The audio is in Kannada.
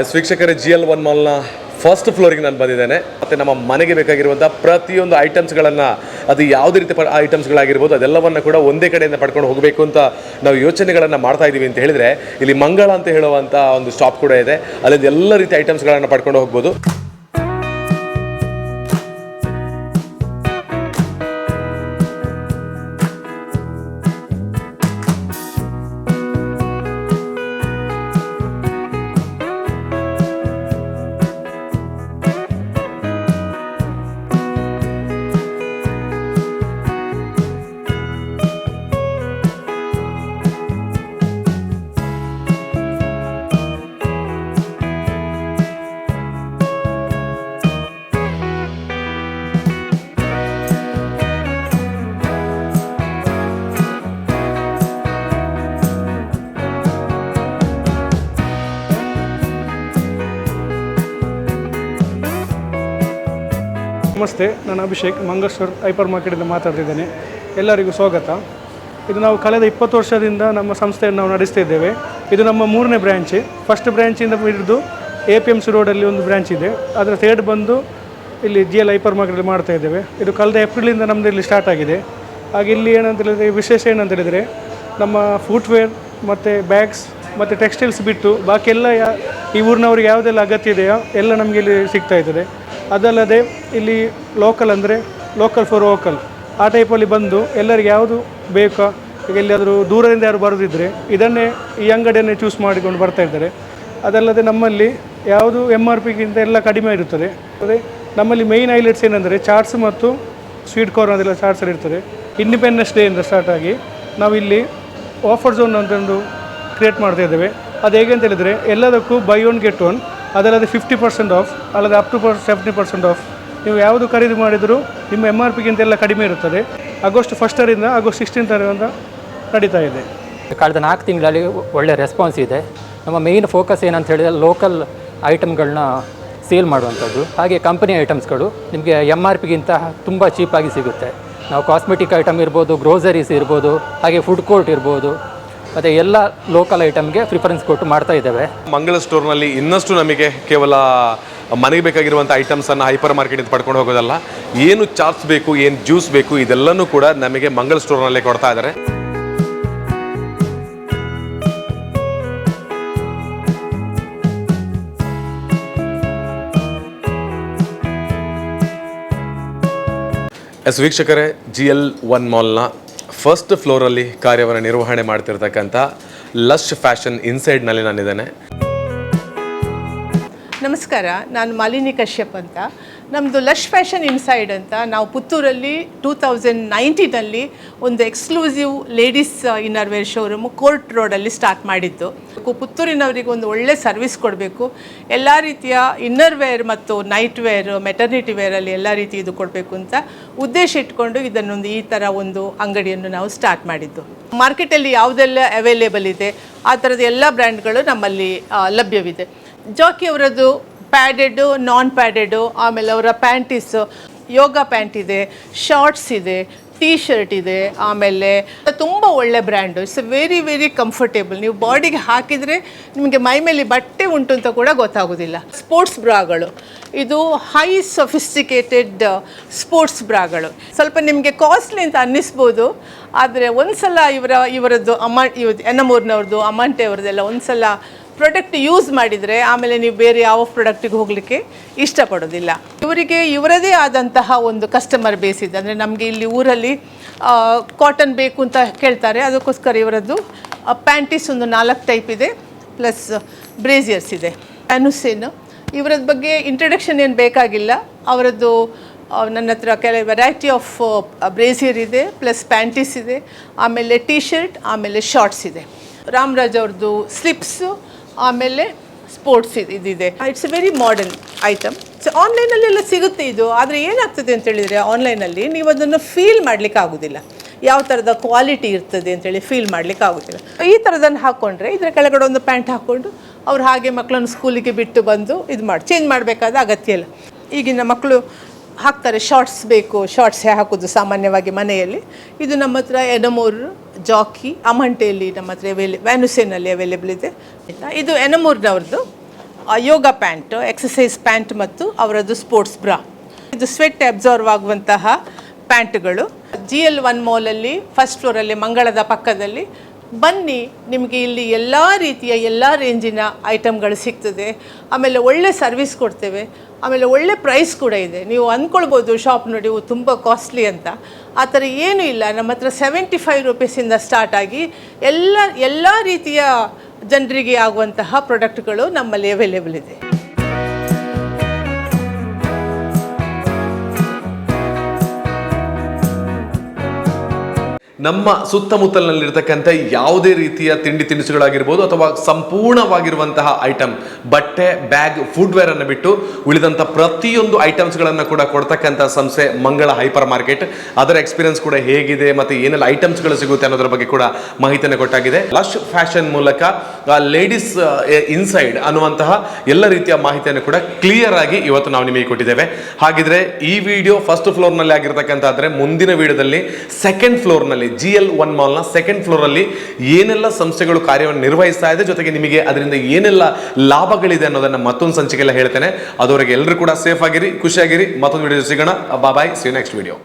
ಎಸ್ ವೀಕ್ಷಕರೇ ಜಿ ಎಲ್ ಒನ್ ಮಾಲ್ನ ಫಸ್ಟ್ ಫ್ಲೋರಿಗೆ ನಾನು ಬಂದಿದ್ದೇನೆ. ಮತ್ತು ನಮ್ಮ ಮನೆಗೆ ಬೇಕಾಗಿರುವಂಥ ಪ್ರತಿಯೊಂದು ಐಟಮ್ಸ್ಗಳನ್ನು ಅದು ಯಾವುದೇ ರೀತಿ ಪ ಐಟಮ್ಸ್ಗಳಾಗಿರ್ಬೋದು ಅದೆಲ್ಲವನ್ನು ಕೂಡ ಒಂದೇ ಕಡೆಯಿಂದ ಪಡ್ಕೊಂಡು ಹೋಗಬೇಕು ಅಂತ ನಾವು ಯೋಚನೆಗಳನ್ನು ಮಾಡ್ತಾ ಇದ್ದೀವಿ ಅಂತ ಹೇಳಿದರೆ, ಇಲ್ಲಿ ಮಂಗಳ ಅಂತ ಹೇಳುವಂಥ ಒಂದು ಸ್ಟಾಪ್ ಕೂಡ ಇದೆ. ಅಲ್ಲಿಂದ ಎಲ್ಲ ರೀತಿ ಐಟಮ್ಸ್ಗಳನ್ನು ಪಡ್ಕೊಂಡು ಹೋಗ್ಬೋದು. ನಮಸ್ತೆ. ನಾನು ಅಭಿಷೇಕ್ ಮಂಗೇಶ್ವರ್ ಹೈಪರ್ ಮಾರ್ಕೆಟಿಂದ ಮಾತಾಡ್ತಿದ್ದೇನೆ. ಎಲ್ಲರಿಗೂ ಸ್ವಾಗತ. ಇದು ನಾವು ಕಳೆದ ಇಪ್ಪತ್ತು ವರ್ಷದಿಂದ ನಮ್ಮ ಸಂಸ್ಥೆಯನ್ನು ನಾವು ನಡೆಸ್ತಾ ಇದ್ದೇವೆ. ಇದು ನಮ್ಮ ಮೂರನೇ ಬ್ರ್ಯಾಂಚ್ ಫಸ್ಟ್ ಬ್ರ್ಯಾಂಚಿಂದ ಹಿಡಿದು ಎ ಪಿ ಎಂ ಸಿ ರೋಡಲ್ಲಿ ಒಂದು ಬ್ರ್ಯಾಂಚ್ ಇದೆ. ಅದರ ಥರ್ಡ್ ಬಂದು ಇಲ್ಲಿ ಜಿ ಎಲ್ ಹೈಪರ್ ಮಾರ್ಕೆಟಲ್ಲಿ ಮಾಡ್ತಾ ಇದ್ದೇವೆ. ಇದು ಕಳೆದ ಏಪ್ರಿಲಿಂದ ನಮ್ಮದು ಇಲ್ಲಿ ಸ್ಟಾರ್ಟ್ ಆಗಿದೆ. ಹಾಗೆ ಇಲ್ಲಿ ಏನಂತ ಹೇಳಿದರೆ ವಿಶೇಷ ಏನಂತ ಹೇಳಿದರೆ ನಮ್ಮ ಫುಟ್ವೇರ್ ಮತ್ತು ಬ್ಯಾಗ್ಸ್ ಮತ್ತು ಟೆಕ್ಸ್ಟೈಲ್ಸ್ ಬಿಟ್ಟು ಬಾಕಿ ಎಲ್ಲ ಈ ಊರಿನವ್ರಿಗೆ ಯಾವುದೆಲ್ಲ ಅಗತ್ಯ ಇದೆಯೋ ಎಲ್ಲ ನಮಗೆ ಇಲ್ಲಿ ಸಿಗ್ತಾ ಇರ್ತದೆ. ಅದಲ್ಲದೆ ಇಲ್ಲಿ ಲೋಕಲ್ ಅಂದರೆ ಲೋಕಲ್ ಫಾರ್ ವೋಕಲ್ ಆ ಟೈಪಲ್ಲಿ ಬಂದು ಎಲ್ಲರಿಗೆ ಯಾವುದು ಬೇಕೋ, ಈಗ ಎಲ್ಲಿಯಾದರೂ ದೂರದಿಂದ ಯಾರು ಬರೋದಿದ್ದರೆ ಇದನ್ನೇ ಈ ಅಂಗಡಿಯನ್ನೇ ಚೂಸ್ ಮಾಡಿಕೊಂಡು ಬರ್ತಾ ಇದ್ದಾರೆ. ಅದಲ್ಲದೆ ನಮ್ಮಲ್ಲಿ ಯಾವುದು ಎಂ ಆರ್ ಪಿಗಿಂತ ಎಲ್ಲ ಕಡಿಮೆ ಇರುತ್ತದೆ. ಅದೇ ನಮ್ಮಲ್ಲಿ ಮೇಯ್ನ್ ಹೈಲೈಟ್ಸ್ ಏನಂದರೆ ಚಾಟ್ಸ್ ಮತ್ತು ಸ್ವೀಟ್ ಕಾರ್ನ್ ಅದೆಲ್ಲ ಚಾಟ್ಸಲ್ಲಿ ಇರ್ತದೆ. ಇಂಡಿಪೆಂಡೆನ್ಸ್ ಡೇಯಿಂದ ಸ್ಟಾರ್ಟ್ ಆಗಿ ನಾವು ಇಲ್ಲಿ ಆಫರ್ ಝೋನ್ ಅಂತ ಒಂದು ಕ್ರಿಯೇಟ್ ಮಾಡ್ತಾ ಇದ್ದೇವೆ. ಅದು ಹೇಗೆ ಅಂತ ಹೇಳಿದರೆ ಎಲ್ಲದಕ್ಕೂ ಬೈ ಒನ್ ಗೆಟ್ ಒನ್ ಅದಲ್ಲದೆ ಫಿಫ್ಟಿ ಪರ್ಸೆಂಟ್ ಆಫ್ ಅಲ್ಲದೆ up to seventy percent off ನೀವು ಯಾವುದು ಖರೀದಿ ಮಾಡಿದರೂ ನಿಮ್ಮ ಎಂ ಆರ್ ಪಿಗಿಂತ ಎಲ್ಲ ಕಡಿಮೆ ಇರುತ್ತದೆ. ಆಗಸ್ಟ್ ಫಸ್ಟರಿಂದ ಆಗಸ್ಟ್ ಸಿಕ್ಸ್ಟೀನ್ ತನಕ ನಡೀತಾ ಇದೆ. ಕಳೆದ ನಾಲ್ಕು ತಿಂಗಳಲ್ಲಿ ಒಳ್ಳೆಯ ರೆಸ್ಪಾನ್ಸ್ ಇದೆ. ನಮ್ಮ ಮೇಯ್ನ್ ಫೋಕಸ್ ಏನಂತ ಹೇಳಿದ್ರೆ ಲೋಕಲ್ ಐಟಮ್ಗಳನ್ನ ಸೇಲ್ ಮಾಡುವಂಥದ್ದು. ಹಾಗೆ ಕಂಪನಿ ಐಟಮ್ಸ್ಗಳು ನಿಮಗೆ ಎಂ ಆರ್ ಪಿಗಿಂತ ತುಂಬ ಚೀಪಾಗಿ ಸಿಗುತ್ತೆ. ನಾವು ಕಾಸ್ಮೆಟಿಕ್ ಐಟಮ್ ಇರ್ಬೋದು ಗ್ರೋಸರೀಸ್ ಇರ್ಬೋದು, ಹಾಗೆ ಫುಡ್ ಕೋರ್ಟ್ ಇರ್ಬೋದು ಮತ್ತು ಎಲ್ಲ ಲೋಕಲ್ ಐಟಮ್ಗೆ ಪ್ರಿಫರೆನ್ಸ್ ಕೊಟ್ಟು ಮಾಡ್ತಾ ಇದ್ದೇವೆ. ಮಂಗಳ ಸ್ಟೋರ್ನಲ್ಲಿ ಇನ್ನಷ್ಟು ನಮಗೆ ಕೇವಲ ಮನೆಗೆ ಬೇಕಾಗಿರುವಂಥ ಐಟಮ್ಸನ್ನು ಹೈಪರ್ ಮಾರ್ಕೆಟಿಂದ ಪಡ್ಕೊಂಡು ಹೋಗೋದಲ್ಲ, ಏನು ಚಾಟ್ಸ್ ಬೇಕು, ಏನು ಜ್ಯೂಸ್ ಬೇಕು, ಇದೆಲ್ಲನೂ ಕೂಡ ನಮಗೆ ಮಂಗಳ ಸ್ಟೋರ್ನಲ್ಲೇ ಕೊಡ್ತಾ ಇದ್ದಾರೆ ಎಸ್ ವೀಕ್ಷಕರೇ ಜಿ ಎಲ್ ಒನ್ ಮಾಲ್ನ ಫಸ್ಟ್ ಫ್ಲೋರಲ್ಲಿ ಕಾರ್ಯವನ್ನು ನಿರ್ವಹಣೆ ಮಾಡ್ತಿರ್ತಕ್ಕಂಥ ಲಶ್ ಫ್ಯಾಷನ್ ಇನ್ಸೈಡ್ನಲ್ಲಿ ನಾನಿದ್ದೇನೆ. ನಮಸ್ಕಾರ, ನಾನು ಮಾಲಿನಿ ಕಶ್ಯಪ್ ಅಂತ. ನಮ್ಮದು ಲಶ್ ಫ್ಯಾಷನ್ ಇನ್ಸೈಡ್ ಅಂತ ನಾವು ಪುತ್ತೂರಲ್ಲಿ ಟೂ ತೌಸಂಡ್ ನೈನ್ಟೀನಲ್ಲಿ ಒಂದು exclusive ladies inner wear showroom court ರೋಡಲ್ಲಿ ಸ್ಟಾರ್ಟ್ ಮಾಡಿದ್ದು. ಪುತ್ತೂರಿನವರಿಗೆ ಒಂದು ಒಳ್ಳೆ ಸರ್ವಿಸ್ ಕೊಡಬೇಕು. ಎಲ್ಲ ರೀತಿಯ ಇನ್ನರ್ ವೇರ್ ಮತ್ತು ನೈಟ್ ವೇರ್, ಮೆಟರ್ನಿಟಿ ವೇರಲ್ಲಿ ಎಲ್ಲ ರೀತಿ ಇದು ಕೊಡಬೇಕು ಅಂತ ಉದ್ದೇಶ ಇಟ್ಕೊಂಡು ಇದನ್ನೊಂದು ಈ ಥರ ಒಂದು ಅಂಗಡಿಯನ್ನು ನಾವು ಸ್ಟಾರ್ಟ್ ಮಾಡಿದ್ದು. ಮಾರ್ಕೆಟಲ್ಲಿ ಯಾವುದೆಲ್ಲ ಅವೈಲೇಬಲ್ ಇದೆ, ಆ ಥರದ ಎಲ್ಲ ಬ್ರ್ಯಾಂಡ್ಗಳು ನಮ್ಮಲ್ಲಿ ಲಭ್ಯವಿದೆ. ಜಾಕಿ ಅವರದ್ದು ಪ್ಯಾಡೆಡು ನಾನ್ ಪ್ಯಾಡೆಡು ಆಮೇಲೆ ಅವರ ಪ್ಯಾಂಟೀಸ್ ಯೋಗ ಪ್ಯಾಂಟ್ ಇದೆ ಶಾರ್ಟ್ಸ್ ಇದೆ ಟೀ ಶರ್ಟ್ ಇದೆ, ಆಮೇಲೆ ತುಂಬ ಒಳ್ಳೆ brand it's very very comfortable ನೀವು ಬಾಡಿಗೆ ಹಾಕಿದರೆ ನಿಮಗೆ ಮೈ ಮೇಲೆ ಬಟ್ಟೆ ಉಂಟು ಅಂತ ಕೂಡ ಗೊತ್ತಾಗೋದಿಲ್ಲ. ಸ್ಪೋರ್ಟ್ಸ್ ಬ್ರಾಗಳು ಇದು ಹೈ ಸೊಫಿಸ್ಟಿಕೇಟೆಡ್ ಸ್ಪೋರ್ಟ್ಸ್ ಬ್ರಾಗಳು ಸ್ವಲ್ಪ ನಿಮಗೆ ಕಾಸ್ಟ್ಲಿ ಅಂತ ಅನ್ನಿಸ್ಬೋದು, ಆದರೆ ಒಂದು ಸಲ ಇವರ, ಇವರದ್ದು ಅಮ ಇವ್ ಎನ್ನಮೂರ್ನವ್ರದ್ದು ಅಮಂಟೆ ಅವ್ರದ್ದೆಲ್ಲ ಒಂದ್ಸಲ ಪ್ರಾಡಕ್ಟ್ ಯೂಸ್ ಮಾಡಿದರೆ ಆಮೇಲೆ ನೀವು ಬೇರೆ ಯಾವ ಪ್ರಾಡಕ್ಟಿಗೆ ಹೋಗಲಿಕ್ಕೆ ಇಷ್ಟಪಡೋದಿಲ್ಲ. ಇವರಿಗೆ, ಇವರದೇ ಆದಂತಹ ಒಂದು ಕಸ್ಟಮರ್ ಬೇಸ್ ಇದೆ. ಅಂದರೆ ನಮಗೆ ಇಲ್ಲಿ ಊರಲ್ಲಿ ಕಾಟನ್ ಬೇಕು ಅಂತ ಕೇಳ್ತಾರೆ. ಅದಕ್ಕೋಸ್ಕರ ಇವರದ್ದು ಪ್ಯಾಂಟೀಸ್ ಒಂದು ನಾಲ್ಕು ಟೈಪ್ ಇದೆ ಪ್ಲಸ್ ಬ್ರೇಸಿಯರ್ಸ್ ಇದೆ. ಅನುಸೇನು ಇವರದ ಬಗ್ಗೆ ಇಂಟ್ರಡಕ್ಷನ್ ಏನು ಬೇಕಾಗಿಲ್ಲ. ಅವರದ್ದು ನನ್ನ ಹತ್ರ ಕೆಲವು ವೆರೈಟಿ ಆಫ್ ಬ್ರೇಸಿಯರ್ ಇದೆ ಪ್ಲಸ್ ಪ್ಯಾಂಟೀಸ್ ಇದೆ, ಆಮೇಲೆ ಟೀ ಶರ್ಟ್ ಆಮೇಲೆ ಶಾರ್ಟ್ಸ್ ಇದೆ. ರಾಮರಾಜ್ ಅವ್ರದ್ದು ಸ್ಲಿಪ್ಸು ಆಮೇಲೆ ಸ್ಪೋರ್ಟ್ಸ್ ಇದು ಇದಿದೆ. It's a very modern item so ಆನ್ಲೈನಲ್ಲೆಲ್ಲ ಸಿಗುತ್ತೆ ಇದು. ಆದರೆ ಏನಾಗ್ತದೆ ಅಂತ ಹೇಳಿದರೆ ಆನ್ಲೈನಲ್ಲಿ ನೀವು ಅದನ್ನು ಫೀಲ್ ಮಾಡಲಿಕ್ಕೆ ಆಗೋದಿಲ್ಲ. ಯಾವ ಥರದ ಕ್ವಾಲಿಟಿ ಇರ್ತದೆ ಅಂತೇಳಿ ಫೀಲ್ ಮಾಡಲಿಕ್ಕೆ ಆಗೋದಿಲ್ಲ. ಈ ಥರದನ್ನು ಹಾಕ್ಕೊಂಡ್ರೆ ಇದರ ಕೆಳಗಡೆ ಒಂದು ಪ್ಯಾಂಟ್ ಹಾಕ್ಕೊಂಡು ಅವ್ರು ಹಾಗೆ ಮಕ್ಕಳನ್ನು ಸ್ಕೂಲಿಗೆ ಬಿಟ್ಟು ಬಂದು ಇದು ಮಾಡಿ ಚೇಂಜ್ ಮಾಡಬೇಕಾದ ಅಗತ್ಯ ಇಲ್ಲ. ಈಗಿನ ಮಕ್ಕಳು ಹಾಕ್ತಾರೆ ಶಾರ್ಟ್ಸ್ ಬೇಕು. ಶಾರ್ಟ್ಸೇ ಹಾಕೋದು ಸಾಮಾನ್ಯವಾಗಿ ಮನೆಯಲ್ಲಿ. ಇದು ನಮ್ಮ ಹತ್ರ ಎನಮೂರ್ ಜಾಕಿ ಅಮಂಟೆಯಲ್ಲಿ ನಮ್ಮ ಹತ್ರ ಅವೈಲೆ ವ್ಯಾನುಸೇನಲ್ಲಿ ಅವೈಲೇಬಲ್ ಇದೆ. ಇದು ಎನಮೂರ್ನವ್ರದ್ದು ಯೋಗ ಪ್ಯಾಂಟ್ ಎಕ್ಸಸೈಸ್ ಪ್ಯಾಂಟ್ ಮತ್ತು ಅವರದ್ದು ಸ್ಪೋರ್ಟ್ಸ್ ಬ್ರಾ ಇದು ಸ್ವೆಟ್ ಅಬ್ಸರ್ವ್ ಆಗುವಂತಹ ಪ್ಯಾಂಟ್ಗಳು. ಜಿ ಎಲ್ ಒನ್ ಮಾಲಲ್ಲಿ ಫಸ್ಟ್ ಫ್ಲೋರಲ್ಲಿ ಮಂಗಳದ ಪಕ್ಕದಲ್ಲಿ ಬನ್ನಿ, ನಿಮಗೆ ಇಲ್ಲಿ ಎಲ್ಲ ರೀತಿಯ ಎಲ್ಲ ರೇಂಜಿನ ಐಟಮ್ಗಳು ಸಿಗ್ತದೆ. ಆಮೇಲೆ ಒಳ್ಳೆ ಸರ್ವಿಸ್ ಕೊಡ್ತೇವೆ. ಆಮೇಲೆ ಒಳ್ಳೆ ಪ್ರೈಸ್ ಕೂಡ ಇದೆ. ನೀವು ಅಂದ್ಕೊಳ್ಬೋದು ಶಾಪ್ ನೋಡಿ ತುಂಬ ಕಾಸ್ಟ್ಲಿ ಅಂತ. ಆ ಥರ ಏನೂ ಇಲ್ಲ. ನಮ್ಮ ಹತ್ರ ಸೆವೆಂಟಿ ಫೈವ್ ರುಪೀಸಿಂದ ಸ್ಟಾರ್ಟ್ ಆಗಿ ಎಲ್ಲ ಎಲ್ಲ ರೀತಿಯ ಜನರಿಗೆ ಆಗುವಂತಹ ಪ್ರಾಡಕ್ಟ್ಗಳು ನಮ್ಮಲ್ಲಿ ಅವೈಲೇಬಲ್ ಇದೆ. ನಮ್ಮ ಸುತ್ತಮುತ್ತಲಿನಲ್ಲಿರ್ತಕ್ಕಂಥ ಯಾವುದೇ ರೀತಿಯ ತಿಂಡಿ ತಿನಿಸುಗಳಾಗಿರ್ಬೋದು ಅಥವಾ ಸಂಪೂರ್ಣವಾಗಿರುವಂತಹ ಐಟಮ್ ಬಟ್ಟೆ, ಬ್ಯಾಗ್ ಫುಡ್ವೇರ್ ಅನ್ನು ಬಿಟ್ಟು ಉಳಿದಂಥ ಪ್ರತಿಯೊಂದು ಐಟಮ್ಸ್ಗಳನ್ನು ಕೂಡ ಕೊಡ್ತಕ್ಕಂಥ ಸಂಸ್ಥೆ ಮಂಗಳ ಹೈಪರ್ ಮಾರ್ಕೆಟ್ ಅದರ ಎಕ್ಸ್ಪೀರಿಯನ್ಸ್ ಕೂಡ ಹೇಗಿದೆ ಮತ್ತು ಏನೆಲ್ಲ ಐಟಮ್ಸ್ಗಳು ಸಿಗುತ್ತೆ ಅನ್ನೋದ್ರ ಬಗ್ಗೆ ಕೂಡ ಮಾಹಿತಿಯನ್ನು ಕೊಟ್ಟಾಗಿದೆ. ಲಶ್ ಫ್ಯಾಷನ್ ಮೂಲಕ ಲೇಡೀಸ್ ಇನ್ಸೈಡ್ ಅನ್ನುವಂತಹ ಎಲ್ಲ ರೀತಿಯ ಮಾಹಿತಿಯನ್ನು ಕೂಡ ಕ್ಲಿಯರ್ ಆಗಿ ಇವತ್ತು ನಾವು ನಿಮಗೆ ಕೊಟ್ಟಿದ್ದೇವೆ. ಹಾಗಿದ್ರೆ ಈ ವಿಡಿಯೋ ಫಸ್ಟ್ ಫ್ಲೋರ್ನಲ್ಲಿ ಆಗಿರ್ತಕ್ಕಂಥದ್ರೆ ಮುಂದಿನ ವಿಡಿಯೋದಲ್ಲಿ ಸೆಕೆಂಡ್ ಫ್ಲೋರ್ನಲ್ಲಿ ಜಿ ಎಲ್ ಒನ್ ಮಾಲ್ನ ಸೆಕೆಂಡ್ ಫ್ಲೋರಲ್ಲಿ ಏನೆಲ್ಲ ಸಂಸ್ಥೆಗಳು ಕಾರ್ಯವನ್ನು ನಿರ್ವಹಿಸ್ತಾ ಇದೆ, ಜೊತೆಗೆ ನಿಮಗೆ ಅದರಿಂದ ಏನೆಲ್ಲ ಲಾಭಗಳಿದೆ ಅನ್ನೋದನ್ನ ಮತ್ತೊಂದು ಸಂಚಿಕೆಲ್ಲ ಹೇಳ್ತೇನೆ. ಅದವರೆಗೆ ಎಲ್ಲರೂ ಕೂಡ ಸೇಫ್ ಆಗಿರಿ, ಖುಷಿಯಾಗಿರಿ. ಮತ್ತೊಂದು ವಿಡಿಯೋ ಸಿಗೋಣ. Bye see next video